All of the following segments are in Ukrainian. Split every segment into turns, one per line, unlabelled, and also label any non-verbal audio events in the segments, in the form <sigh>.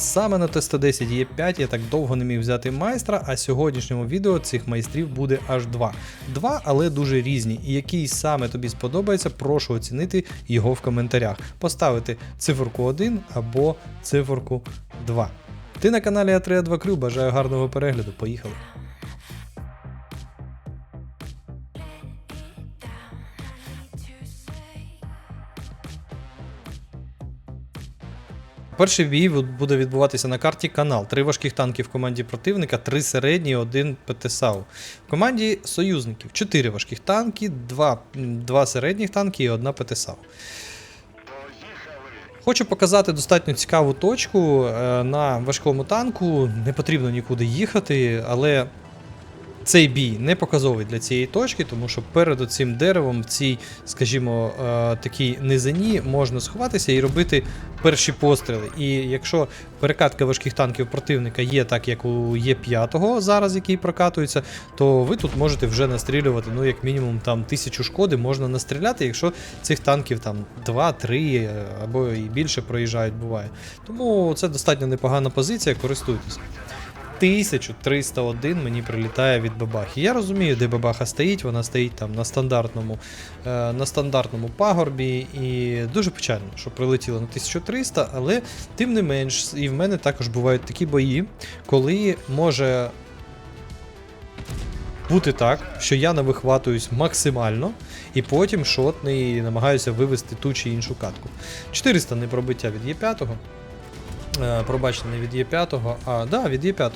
Саме на Т-110 є 5 я так довго не міг взяти майстра, а сьогоднішньому відео цих майстрів буде аж два. Два, але дуже різні. І який саме тобі сподобається, прошу оцінити його в коментарях. Поставити циферку 1 або циферку 2. Ти на каналі А3 2 Крю, бажаю гарного перегляду. Поїхали. Перший бій буде відбуватися на карті канал. Три важких танки в команді противника, три середні, один ПТСАУ. В команді союзників чотири важких танки, два, два середніх танки і одна ПТСАУ. Хочу показати достатньо цікаву точку е, на важкому танку. Не потрібно нікуди їхати, але цей бій не показовий для цієї точки, тому що перед цим деревом в цій, скажімо, е, такій низині можна сховатися і робити перші постріли. І якщо перекатка важких танків противника є так, як у Є5 зараз, який прокатується, то ви тут можете вже настрілювати, ну, як мінімум, там тисячу шкоди можна настріляти, якщо цих танків там 2-3 е, або і більше проїжджають, буває. Тому це достатньо непогана позиція, користуйтесь. 1301 мені прилітає від бабахи. Я розумію, де бабаха стоїть, вона стоїть там на стандартному, е, на стандартному пагорбі, і дуже печально, що прилетіло на 1300, але тим не менш, і в мене також бувають такі бої, коли може бути так, що я не вихватуюсь максимально, і потім шотний намагаюся вивести ту чи іншу катку. 400 не пробиття від Є5. Е, Пробачте, не від Є5, а да, від Є5.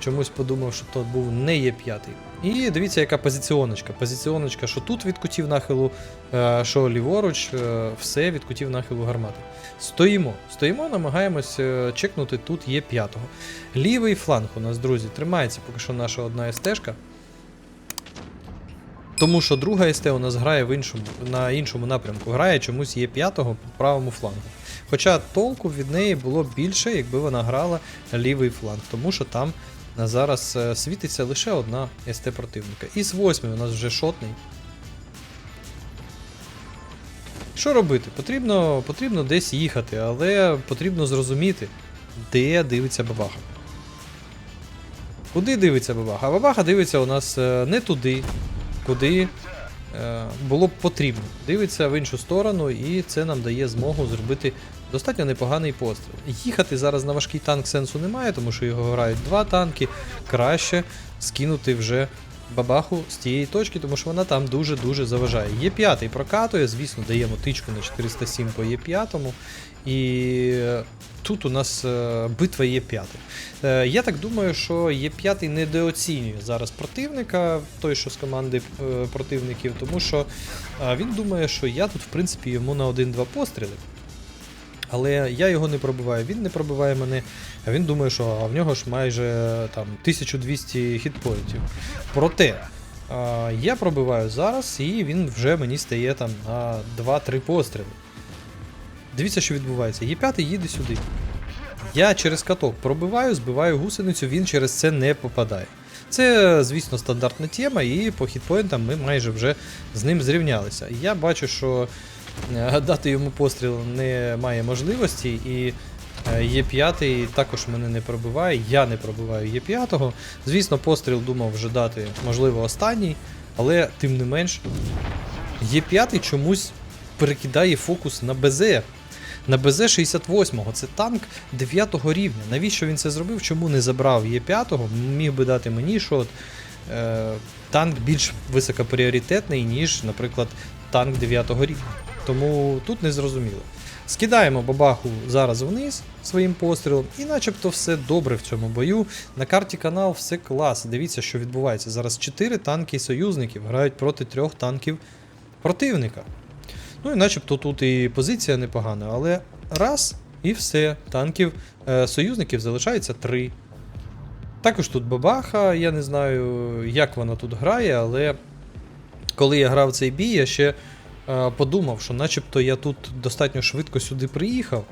Чомусь подумав, що то був не Є5. І дивіться, яка позиціоночка. Позиціоночка, що тут від кутів нахилу, е, що ліворуч, е, все від кутів нахилу гармати. Стоїмо, стоїмо, намагаємось чекнути тут Є5. Лівий фланг у нас, друзі, тримається поки що наша одна СТ-шка. Тому що друга СТ у нас грає в іншому, на іншому напрямку. Грає чомусь є п'ятого по правому флангу. Хоча толку від неї було більше, якби вона грала лівий фланг, тому що там зараз е, світиться лише одна СТ противника. І з восьми у нас вже шотний. Що робити? Потрібно, потрібно десь їхати, але потрібно зрозуміти, де дивиться бабаха. Куди дивиться бабаха? А бабаха дивиться у нас е, не туди, куди е, було б потрібно. Дивиться в іншу сторону, і це нам дає змогу зробити достатньо непоганий постріл. Їхати зараз на важкий танк сенсу немає, тому що його грають два танки. Краще скинути вже бабаху з тієї точки, тому що вона там дуже-дуже заважає. Є п'ятий прокатує, звісно, даємо тичку на 407 по є п'ятому. І тут у нас е, битва є п'ятий. Е, Я так думаю, що є п'ятий недооцінює зараз противника, той, що з команди е, противників, тому що він думає, що я тут, в принципі, йому на 1-2 постріли. Але я його не пробиваю, він не пробиває мене, а він думає, що в нього ж майже там 1200 хітпоінтів. Проте я пробиваю зараз, і він вже мені стає там на 2-3 постріли. Дивіться, що відбувається. Є5 їде сюди. Я через каток пробиваю, збиваю гусеницю, він через це не попадає. Це, звісно, стандартна тема, і по хітпоінтам ми майже вже з ним зрівнялися. Я бачу, що дати йому постріл не має можливості, і е, є п'ятий також мене не пробиває, я не пробиваю є п'ятого. Звісно, постріл думав вже дати, можливо, останній, але тим не менш, є п'ятий чомусь перекидає фокус на БЗ. На БЗ 68-го, це танк 9 рівня. Навіщо він це зробив? Чому не забрав Є5-го? Міг би дати мені, що от, е, танк більш високопріоритетний, ніж, наприклад, танк 9 рівня. Тому тут не зрозуміло. Скидаємо бабаху зараз вниз своїм пострілом, і начебто все добре в цьому бою. На карті канал все клас. Дивіться, що відбувається. Зараз 4 танки союзників грають проти 3 танків противника. Ну і начебто тут і позиція непогана, але раз і все. Танків е, союзників залишається три. Також тут бабаха, я не знаю, як вона тут грає, але коли я грав цей бій, я ще подумав, що начебто я тут достатньо швидко сюди приїхав.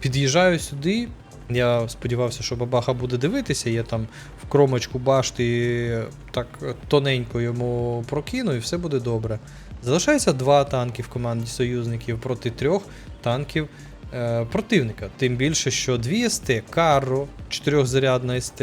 Під'їжджаю сюди. Я сподівався, що бабаха буде дивитися, я там в кромочку башти так тоненько йому прокину і все буде добре. Залишається два танки в команді союзників проти трьох танків е, противника. Тим більше, що 2 СТ, Карро, 4-зарядна СТ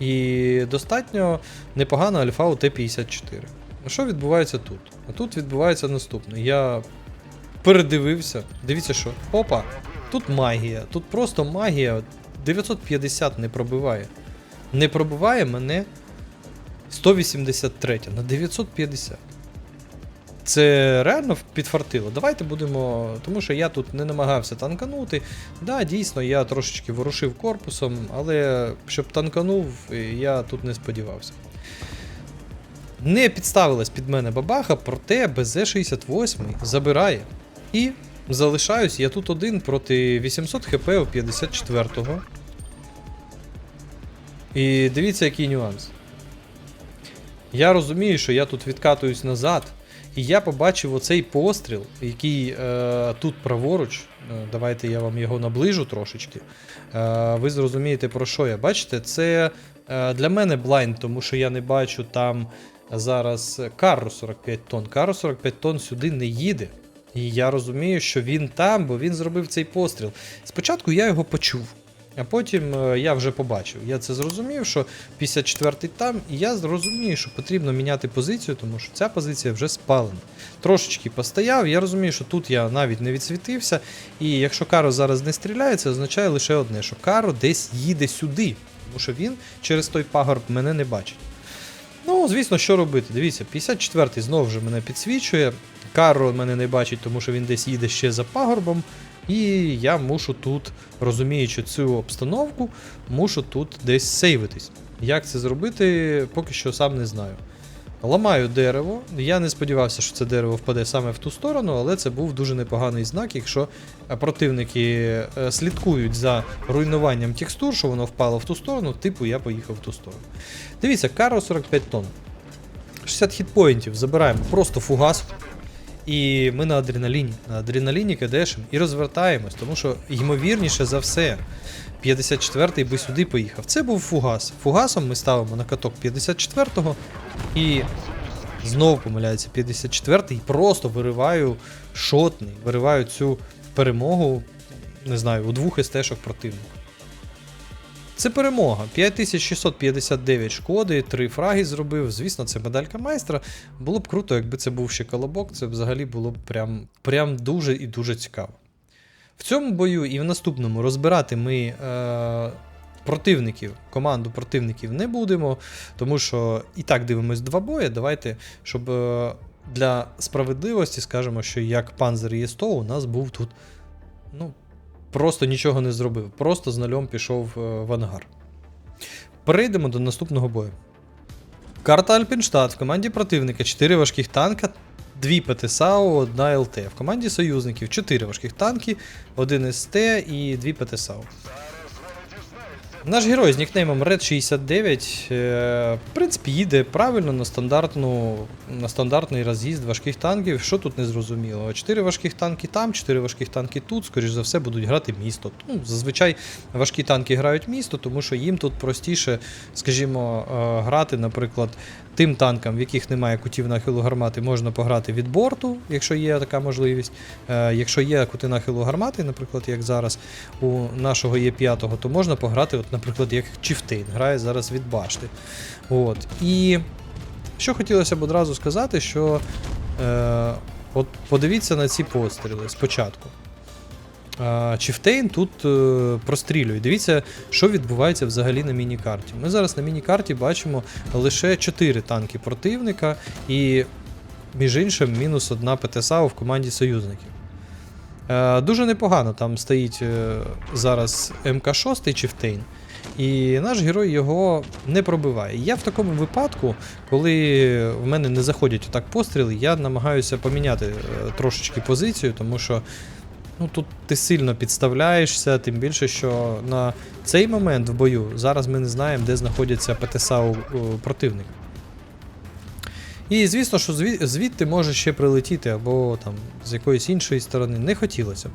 і достатньо непогана альфа у Т-54. Що відбувається тут? А тут відбувається наступне. Я передивився. Дивіться, що. Опа! Тут магія. Тут просто магія. 950 не пробиває. Не пробиває мене 183 на 950. Це реально підфартило. Давайте будемо. Тому що я тут не намагався танканути. Да, дійсно, я трошечки ворушив корпусом, але щоб танканув, я тут не сподівався. Не підставилась під мене бабаха, проте БЗ-68 забирає. І залишаюсь я тут один проти 800 хп у 54-го. І дивіться, який нюанс. Я розумію, що я тут відкатуюсь назад, і я побачив оцей постріл, який е, тут праворуч. Е, давайте я вам його наближу трошечки. Е, ви зрозумієте, про що я. Бачите, це е, для мене блайнд, тому що я не бачу там зараз кару 45 тонн. Кару 45 тонн сюди не їде. І я розумію, що він там, бо він зробив цей постріл. Спочатку я його почув. А потім е, я вже побачив. Я це зрозумів, що 54-й там, і я зрозумію, що потрібно міняти позицію, тому що ця позиція вже спалена. Трошечки постояв, я розумію, що тут я навіть не відсвітився. І якщо Каро зараз не стріляє, це означає лише одне, що Каро десь їде сюди, тому що він через той пагорб мене не бачить. Ну, звісно, що робити? Дивіться, 54-й знову вже мене підсвічує. Карро мене не бачить, тому що він десь їде ще за пагорбом. І я мушу тут, розуміючи цю обстановку, мушу тут десь сейвитись. Як це зробити, поки що сам не знаю. Ламаю дерево. Я не сподівався, що це дерево впаде саме в ту сторону, але це був дуже непоганий знак, якщо е, противники е, слідкують за руйнуванням текстур, що воно впало в ту сторону, типу я поїхав в ту сторону. Дивіться, каро 45 тонн. 60 хітпоінтів забираємо просто фугас. І ми на адреналіні. На адреналіні кидешем і розвертаємось, тому що, ймовірніше за все, 54-й би сюди поїхав. Це був фугас. Фугасом ми ставимо на каток 54-го і знову помиляється 54-й. Просто вириваю шотний, вириваю цю перемогу, не знаю, у двох естешок противника. Це перемога. 5659 шкоди, 3 фраги зробив. Звісно, це медалька майстра. Було б круто, якби це був ще колобок, це взагалі було б прям, прям дуже і дуже цікаво. В цьому бою і в наступному розбирати ми е, противників, команду противників не будемо, тому що і так дивимось два бої. Давайте, щоб е, для справедливості скажемо, що як Панзер ЄСТО у нас був тут. ну, просто нічого не зробив. Просто з нальом пішов е, в ангар. Перейдемо до наступного бою. Карта Альпінштадт. В команді противника 4 важких танка, 2 ПТСАУ, 1 ЛТ. В команді союзників 4 важких танки, 1 СТ і 2 ПТСАУ. Наш герой з нікнеймом Red69, е, в принципі, їде правильно на, стандартну, на стандартний роз'їзд важких танків. Що тут не зрозуміло? Чотири важких танки там, чотири важких танки тут, скоріш за все, будуть грати місто. Ну, зазвичай важкі танки грають місто, тому що їм тут простіше, скажімо, е, грати, наприклад, тим танкам, в яких немає кутів нахилу гармати, можна пограти від борту, якщо є така можливість. Е, Якщо є кути нахилу гармати, наприклад, як зараз у нашого є 5 то можна пограти, от, наприклад, як Чіфтейн, грає зараз від башти. От. І що хотілося б одразу сказати, що е, от подивіться на ці постріли спочатку. А, Чіфтейн тут е, прострілює. Дивіться, що відбувається взагалі на міні-карті. Ми зараз на міні-карті бачимо лише 4 танки противника і, між іншим, мінус одна ПТСАУ в команді союзників. Е, дуже непогано там стоїть е, зараз МК6 Чіфтейн. І наш герой його не пробиває. Я в такому випадку, коли в мене не заходять отак постріли, я намагаюся поміняти трошечки позицію, тому що ну, тут ти сильно підставляєшся, тим більше, що на цей момент в бою зараз ми не знаємо, де знаходяться ПТСА у, у противника. І звісно, що звід, звідти може ще прилетіти, або там з якоїсь іншої сторони. Не хотілося б.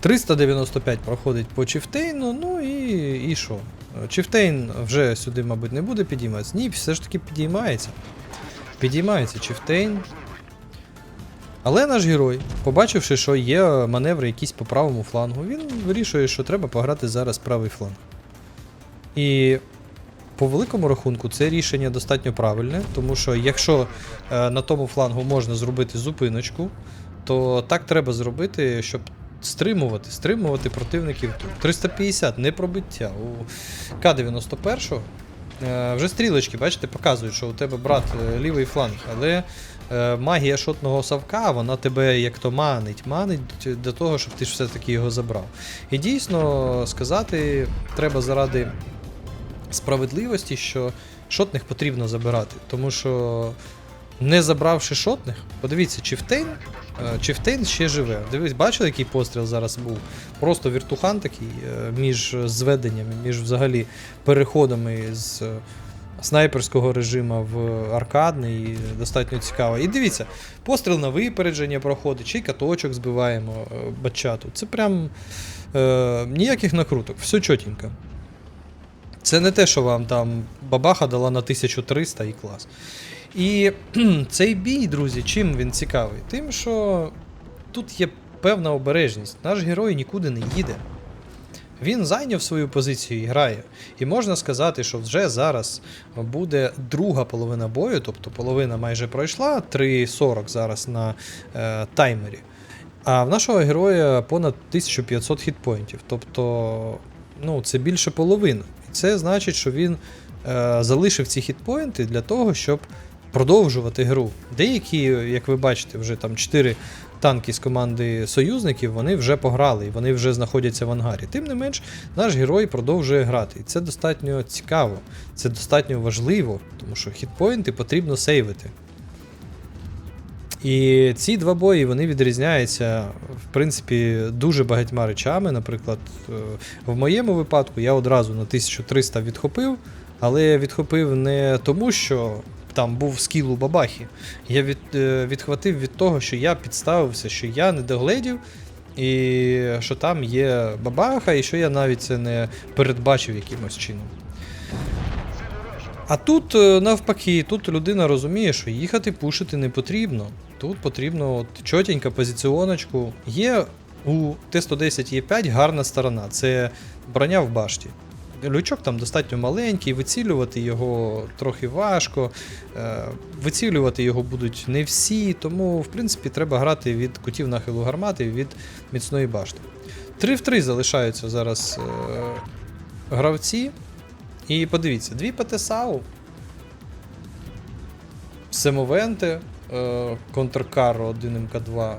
395 проходить по Чіфтейну, ну і, і що? Чіфтейн вже сюди, мабуть, не буде підійматися. Ні, все ж таки підіймається. Підіймається Чіфтейн. Але наш герой, побачивши, що є маневри якісь по правому флангу, він вирішує, що треба пограти зараз правий фланг. І по великому рахунку це рішення достатньо правильне, тому що якщо е, на тому флангу можна зробити зупиночку, то так треба зробити, щоб стримувати, стримувати противників тут. 350 не пробиття. У К-91 е, вже стрілочки, бачите, показують, що у тебе брат е, лівий фланг, але е, магія шотного савка, вона тебе як то манить, манить до того, щоб ти ж все-таки його забрав. І дійсно сказати треба заради справедливості, що шотних потрібно забирати. Тому що не забравши шотних, подивіться, Чифтейн, е, Чифтейн ще живе. Дивись, бачили, який постріл зараз був? Просто віртухан такий е, між зведеннями, між взагалі переходами з е, снайперського режиму в аркадний, достатньо цікаво. І дивіться, постріл на випередження проходить, чи каточок збиваємо е, бачату. Це прям е, ніяких накруток, все чотенько. Це не те, що вам там бабаха дала на 1300 і клас. І <clears throat> цей бій, друзі, чим він цікавий? Тим, що тут є певна обережність. Наш герой нікуди не їде. Він зайняв свою позицію і грає. І можна сказати, що вже зараз буде друга половина бою, тобто половина майже пройшла, 3.40 зараз на е, таймері. А в нашого героя понад 1500 хітпоінтів. Тобто, ну, це більше половини. І це значить, що він е, залишив ці хітпоінти для того, щоб продовжувати гру. Деякі, як ви бачите, вже там 4 танки з команди союзників, вони вже пограли і вони вже знаходяться в ангарі. Тим не менш, наш герой продовжує грати. І це достатньо цікаво, це достатньо важливо, тому що хітпоінти потрібно сейвити. І ці два бої вони відрізняються, в принципі, дуже багатьма речами. Наприклад, е, в моєму випадку я одразу на 1300 відхопив, але відхопив не тому, що там був скіл у бабахі. Я від, е, відхватив від того, що я підставився, що я не догледів, і що там є бабаха, і що я навіть це не передбачив якимось чином. А тут е, навпаки, тут людина розуміє, що їхати пушити не потрібно. Тут потрібно от чотенько позиціоночку. Є у Т-110 є 5 гарна сторона. Це броня в башті. Лючок там достатньо маленький, вицілювати його трохи важко. Е, Вицілювати його будуть не всі, тому в принципі треба грати від кутів нахилу гармати від міцної башти. 3 в 3 залишаються зараз е, гравці. І подивіться, дві ПТСАУ, Семовенте, е, Контркаро 1 МК2,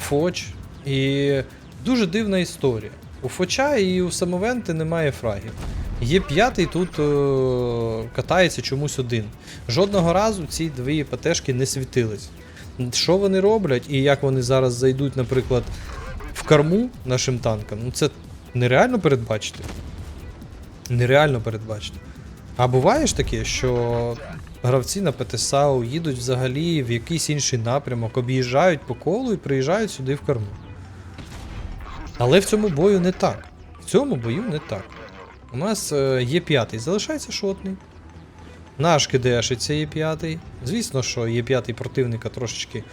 Фоч. І дуже дивна історія. У Фоча і у Самовенти немає фрагів. Є п'ятий тут е, катається чомусь один. Жодного разу ці дві ПТшки не світились. Що вони роблять і як вони зараз зайдуть, наприклад, в корму нашим танкам, ну це нереально передбачити. Нереально передбачити. А буває ж таке, що гравці на ПТСАУ їдуть взагалі в якийсь інший напрямок, об'їжджають по колу і приїжджають сюди в корму. Але в цьому бою не так. В цьому бою не так. У нас е, є п'ятий, залишається шотний. Наш є п'ятий. Звісно, що є п'ятий противника трошечки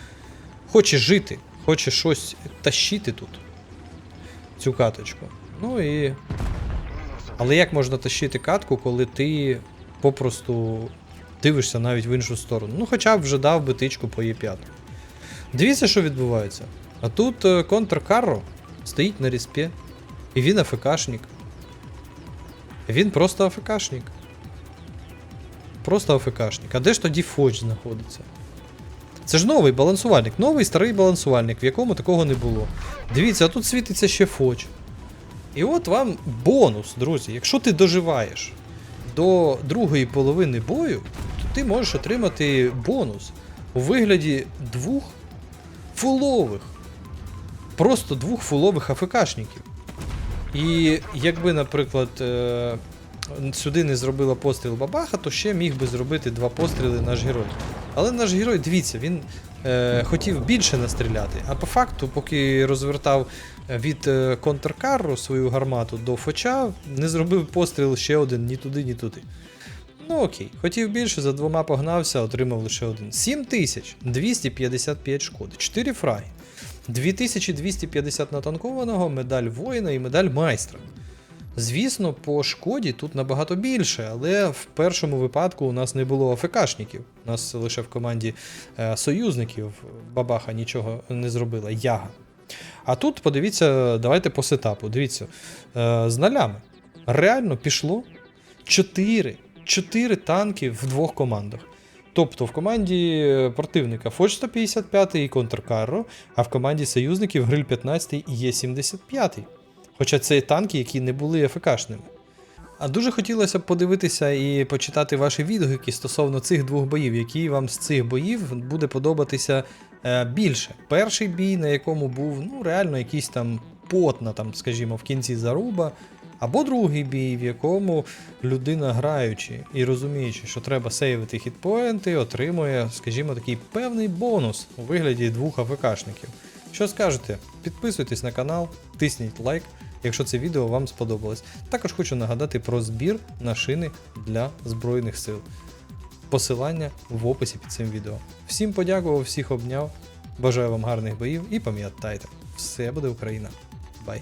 хоче жити, хоче щось тащити тут. Цю каточку. Ну і. Але як можна тащити катку, коли ти попросту дивишся навіть в іншу сторону? Ну, хоча б вже дав би тичку по Е5. Дивіться, що відбувається. А тут е, контр Карро стоїть на респі. І він АФКшник. Він просто АФКшник. Просто АФКшник. А де ж тоді Фоч знаходиться? Це ж новий балансувальник, новий старий балансувальник, в якому такого не було. Дивіться, а тут світиться ще Фоч. І от вам бонус, друзі. Якщо ти доживаєш до другої половини бою, то ти можеш отримати бонус у вигляді двох фулових. Просто двох фулових АФКшників. І якби, наприклад, е, сюди не зробила постріл бабаха, то ще міг би зробити два постріли наш герой. Але наш герой, дивіться, він е, хотів більше настріляти, а по факту, поки розвертав від е, контркару свою гармату до фоча, не зробив постріл ще один ні туди, ні туди. Ну окей, хотів більше, за двома погнався, отримав лише один. 7255 шкоди, 4 фраги, 2250 натанкованого, медаль воїна і медаль майстра. Звісно, по шкоді тут набагато більше, але в першому випадку у нас не було АФКшників. У нас лише в команді е, союзників бабаха нічого не зробила. Яга. А тут подивіться, давайте по сетапу. Дивіться, е, з нолями. Реально пішло 4, 4 танки в двох командах. Тобто в команді противника Фоч 155 і Контркарро, а в команді союзників Гриль 15 і Є75. Хоча це танки, які не були ефекашними. А дуже хотілося б подивитися і почитати ваші відгуки стосовно цих двох боїв, які вам з цих боїв буде подобатися е, більше. Перший бій, на якому був ну, реально якийсь там потна, там, скажімо, в кінці заруба. Або другий бій, в якому людина граючи і розуміючи, що треба сейвити хітпоінти, отримує, скажімо, такий певний бонус у вигляді двох АФКшників. Що скажете? Підписуйтесь на канал, тисніть лайк, якщо це відео вам сподобалось. Також хочу нагадати про збір на шини для Збройних сил. Посилання в описі під цим відео. Всім подякував, всіх обняв. Бажаю вам гарних боїв і пам'ятайте, все буде Україна. Бай!